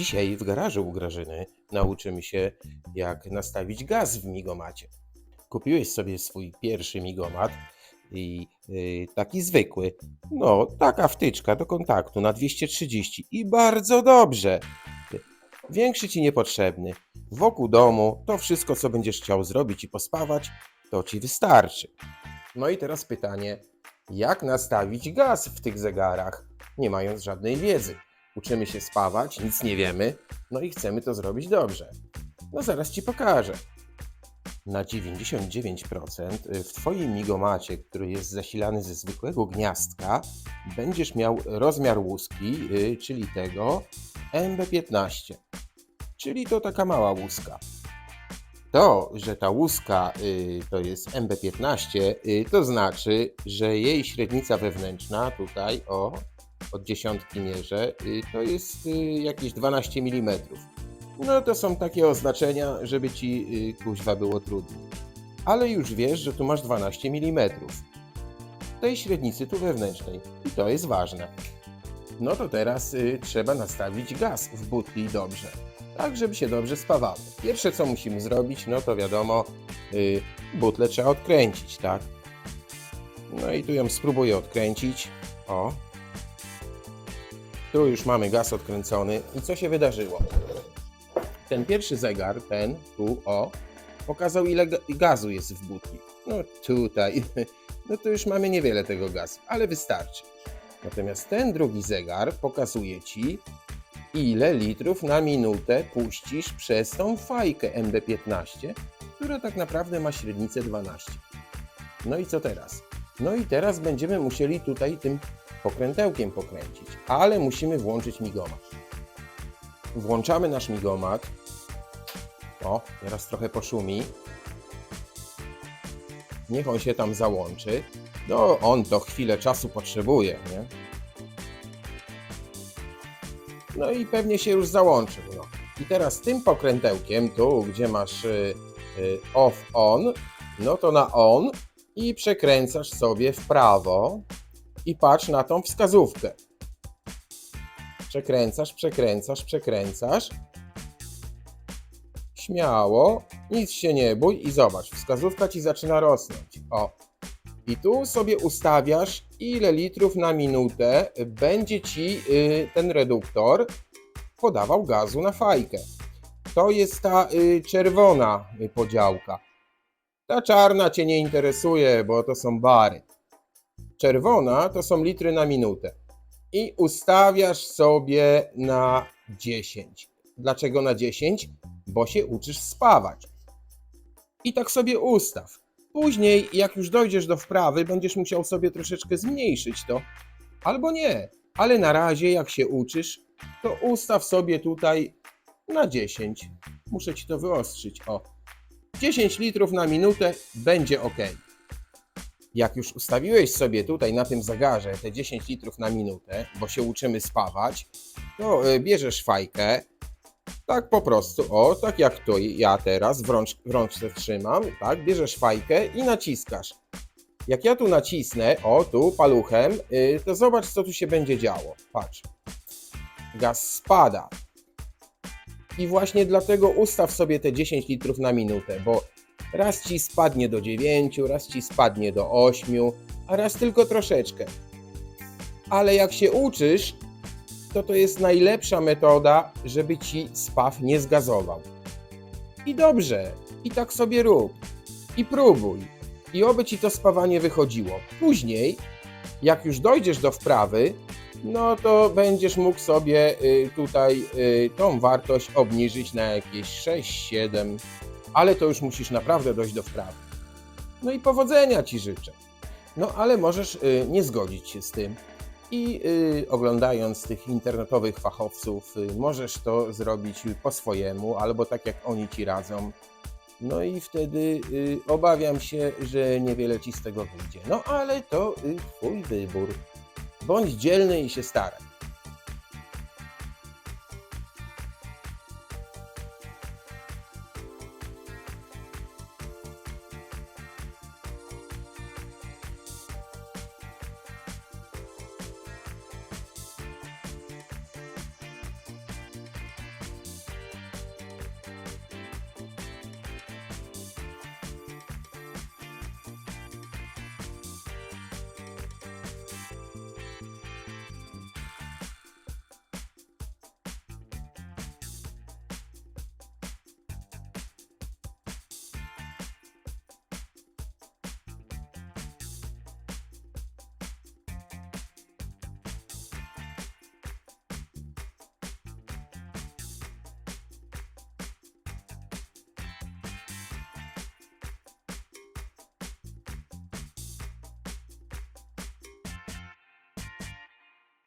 Dzisiaj w garażu u Grażyny nauczymy się, jak nastawić gaz w migomacie. Kupiłeś sobie swój pierwszy migomat i y, taki zwykły. No, taka wtyczka do kontaktu na 230 i bardzo dobrze. Większy ci niepotrzebny. Wokół domu to wszystko, co będziesz chciał zrobić i pospawać, to ci wystarczy. No i teraz pytanie, jak nastawić gaz w tych zegarach, nie mając żadnej wiedzy? Uczymy się spawać, nic nie wiemy, no i chcemy to zrobić dobrze. No zaraz ci pokażę. Na 99% w Twoim migomacie, który jest zasilany ze zwykłego gniazdka, będziesz miał rozmiar łuski, y, czyli tego MB15, czyli to taka mała łuska. To, że ta łuska y, to jest MB15, y, to znaczy, że jej średnica wewnętrzna tutaj, o, od dziesiątki mierzę, y, to jest y, jakieś 12 mm. No to są takie oznaczenia, żeby ci y, kuźwa było trudniej. Ale już wiesz, że tu masz 12 mm. Tej średnicy tu wewnętrznej. I to jest ważne. No to teraz trzeba nastawić gaz w butli dobrze. Tak, żeby się dobrze spawało. Pierwsze co musimy zrobić, no to wiadomo, butlę trzeba odkręcić, tak? No i tu ją spróbuję odkręcić. O. Tu już mamy gaz odkręcony. I co się wydarzyło? Ten pierwszy zegar, ten tu, o, pokazał ile ga- gazu jest w butli. No tutaj, no to już mamy niewiele tego gazu, ale wystarczy. Natomiast ten drugi zegar pokazuje Ci, ile litrów na minutę puścisz przez tą fajkę MB15, która tak naprawdę ma średnicę 12. No i co teraz? No i teraz będziemy musieli tutaj tym pokrętełkiem pokręcić, ale musimy włączyć migomat. Włączamy nasz migomat. O, teraz trochę poszumi. Niech on się tam załączy. No, on to chwilę czasu potrzebuje, nie? No i pewnie się już załączył. No. I teraz tym pokrętełkiem, tu gdzie masz y, y, off on, no to na on i przekręcasz sobie w prawo i patrz na tą wskazówkę. Przekręcasz, przekręcasz, przekręcasz. Śmiało, nic się nie bój i zobacz, wskazówka ci zaczyna rosnąć. O. I tu sobie ustawiasz, ile litrów na minutę będzie ci y, ten reduktor podawał gazu na fajkę. To jest ta y, czerwona podziałka. Ta czarna cię nie interesuje, bo to są bary. Czerwona to są litry na minutę. I ustawiasz sobie na 10. Dlaczego na 10? Bo się uczysz spawać. I tak sobie ustaw. Później, jak już dojdziesz do wprawy, będziesz musiał sobie troszeczkę zmniejszyć to. Albo nie. Ale na razie, jak się uczysz, to ustaw sobie tutaj na 10. Muszę ci to wyostrzyć. O. 10 litrów na minutę będzie ok. Jak już ustawiłeś sobie tutaj na tym zegarze te 10 litrów na minutę, bo się uczymy spawać, to y, bierzesz fajkę, tak po prostu, o, tak jak to ja teraz w, rącz, w rączce trzymam, tak, bierzesz fajkę i naciskasz. Jak ja tu nacisnę, o, tu paluchem, y, to zobacz, co tu się będzie działo. Patrz. Gaz spada. I właśnie dlatego ustaw sobie te 10 litrów na minutę, bo raz ci spadnie do 9, raz ci spadnie do 8, a raz tylko troszeczkę. Ale jak się uczysz, to to jest najlepsza metoda, żeby ci spaw nie zgazował. I dobrze, i tak sobie rób. I próbuj. I oby ci to spawanie wychodziło. Później, jak już dojdziesz do wprawy, no to będziesz mógł sobie y, tutaj y, tą wartość obniżyć na jakieś 6, 7, ale to już musisz naprawdę dojść do wprawy. No i powodzenia ci życzę. No ale możesz y, nie zgodzić się z tym i y, oglądając tych internetowych fachowców, y, możesz to zrobić po swojemu albo tak jak oni ci radzą. No i wtedy obawiam się, że niewiele ci z tego wyjdzie. No ale to twój wybór. Bądź dzielny i się staraj.